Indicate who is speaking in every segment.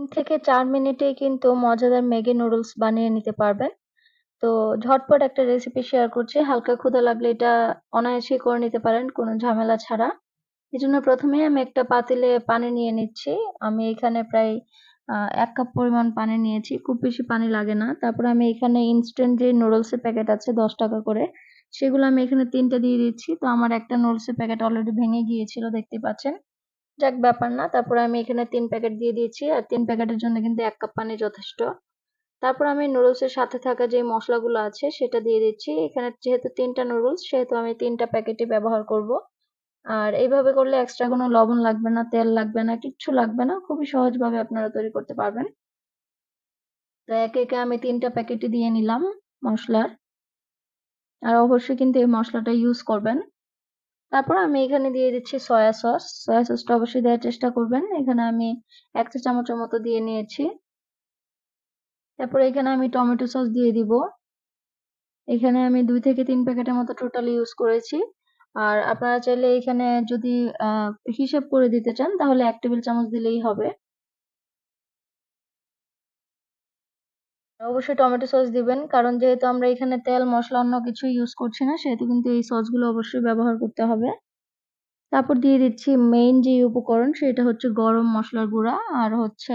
Speaker 1: তিন থেকে চার মিনিটে কিন্তু মজাদার ম্যাগি নুডলস বানিয়ে নিতে পারবেন। তো ঝটপট একটা রেসিপি শেয়ার করছি। হালকা ক্ষুধা লাগলে এটা অনায়াসেই করে নিতে পারেন কোনো ঝামেলা ছাড়া। এজন্য প্রথমেই আমি একটা পাতিলে পানি নিয়ে নিচ্ছি। আমি এখানে প্রায় এক কাপ পরিমাণ পানি নিয়েছি। খুব বেশি পানি লাগে না। তারপরে আমি এখানে ইনস্ট্যান্ট যে নুডলসের প্যাকেট আছে ৳১০ করে, সেগুলো আমি এখানে ৩ টা দিয়ে দিচ্ছি। তো আমার একটা নুডলসের প্যাকেট অলরেডি ভেঙে গিয়েছিল দেখতে পাচ্ছেন। যাক ব্যাপার না। তারপরে আমি এখানে তিন প্যাকেট দিয়ে দিয়েছি। আর তিন প্যাকেটের জন্য কিন্তু এক কাপ পানি যথেষ্ট। তারপর আমি নুডলসের সাথে থাকা যে মসলাগুলো আছে সেটা দিয়ে দিচ্ছি। এখানে যেহেতু ৩ টা নুডলস সেহেতু আমি তিনটা প্যাকেটই ব্যবহার করব। আর এইভাবে করলে এক্সট্রা কোনো লবণ লাগবে না, তেল লাগবে না, কিচ্ছু লাগবে না। খুবই সহজভাবে আপনারা তৈরি করতে পারবেন। তো একে, একে আমি ৩ টা প্যাকেটই দিয়ে নিলাম মশলার আর অবশ্যই কিন্তু এই মশলাটা ইউজ করবেন। তারপর আমি এখানে দিয়ে দিচ্ছি সয়া সস। সয়া সসটা অবশ্যই দেওয়ার চেষ্টা করবেন। এখানে আমি এক চা চামচের মতো দিয়ে নিয়েছি। তারপর এখানে আমি টমেটো সস দিয়ে দিব। এখানে আমি দুই থেকে তিন প্যাকেটের মতো টোটাল ইউজ করেছি। আর আপনারা চাইলে এখানে যদি হিসেব করে দিতে চান, তাহলে এক টেবিল চামচ দিলেই হবে। অবশ্যই টমেটো সস দিবেন। কারণ যেহেতু আমরা এখানে তেল, মশলা অন্য কিছু ইউজ করছি না সেহেতু কিন্তু এই সসগুলো অবশ্যই ব্যবহার করতে হবে। তারপর দিয়ে দিচ্ছি মেইন যে উপকরণ সেটা হচ্ছে গরম মসলার গুঁড়া আর হচ্ছে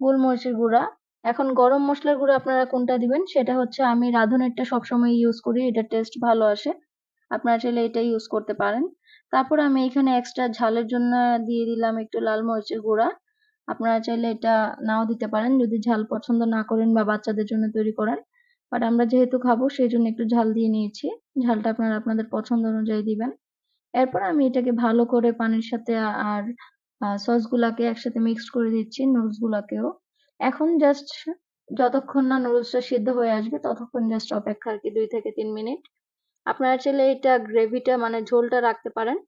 Speaker 1: গোলমরিচের গুঁড়া। এখন গরম মসলার গুঁড়া আপনারা কোনটা দিবেন সেটা হচ্ছে আমি রাঁধুনিরটা সবসময় ইউজ করি। এটার টেস্ট ভালো আসে। আপনারা চাইলে এটা ইউজ করতে পারেন। তারপর আমি এখানে এক্সট্রা ঝালের জন্য দিয়ে দিলাম একটু লাল মরিচের গুঁড়া। আপনারা চাইলে এটা নাও দিতে পারেন, যদি ঝাল পছন্দ না করেন বা বাচ্চাদের জন্য তৈরি করেন। বাট আমরা যেহেতু খাব সেই জন্য একটু ঝাল দিয়ে নিয়েছি। ঝালটা আপনারা আপনাদের পছন্দ অনুযায়ী দিবেন। এরপর আমি এটাকে ভালো করে পানির সাথে আর সসগুলাকে একসাথে মিক্সড করে দিচ্ছি নুডলসগুলাকেও। এখন জাস্ট যতক্ষণ না নুডলসটা সিদ্ধ হয়ে আসবে, ততক্ষণ জাস্ট অপেক্ষা আর কি দুই থেকে তিন মিনিট। আপনারা চাইলে এটা গ্রেভিটা মানে ঝোলটা রাখতে পারেন।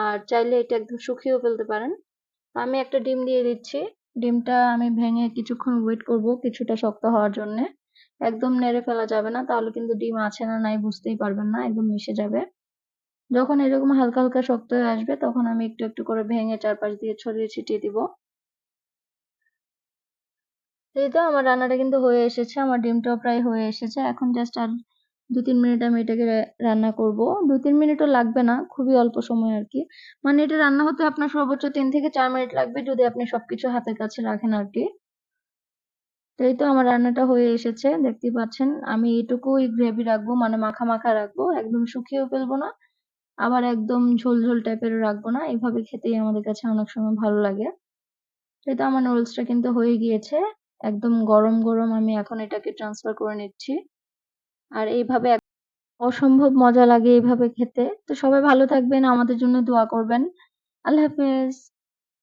Speaker 1: আর চাইলে এটা একদম শুকিয়েও ফেলতে পারেন। আমি একটা ডিম দিয়ে দিচ্ছি। ডিমটা আমি ভেঙে কিছুক্ষণ ওয়েট করব কিছুটা শক্ত হওয়ার জন্যে। একদম নেড়ে ফেলা যাবে না তাহলে কিন্তু ডিম আছে না নাই বুঝতেই পারবেন না। একদম মিশে যাবে। যখন এরকম হালকা, হালকা শক্ত হয়ে আসবে তখন আমি একটু, একটু করে ভেঙে চারপাশ দিয়ে ছড়িয়ে ছিটিয়ে দিব। এই তো আমার রান্নাটা কিন্তু হয়ে এসেছে। আমার ডিমটাও প্রায় হয়ে এসেছে। এখন জাস্ট আর ২-৩ মিনিট আমি এটাকে রান্না করব। ২-৩ মিনিটও লাগবে না। খুবই অল্প সময় আর কি মানে এটা রান্না হতে আপনার সর্বোচ্চ তিন থেকে চার মিনিট লাগবে যদি আপনি সবকিছু হাতের কাছে রাখেন আরকি। তো এই তো আমার রান্নাটা হয়ে এসেছে। দেখতে পাচ্ছেন। আমি এটুকুই গ্রেভি রাখব মানে মাখা, মাখা রাখব। একদম শুকিয়েও ফেলব না। আবার একদম ঝোল, ঝোল টাইপেরও রাখব না। এভাবে খেতেই আমাদের কাছে অনেক সময় ভালো লাগে। এই তো আমার নুডলসটা কিন্তু হয়ে গিয়েছে। একদম গরম, গরম আমি এখন এটাকে ট্রান্সফার করে নিচ্ছি। আর এইভাবে অসম্ভব মজা লাগে এইভাবে খেতে। তো সবাই ভালো থাকবেন, আমাদের জন্য দোয়া করবেন। আল্লাহ হাফেজ।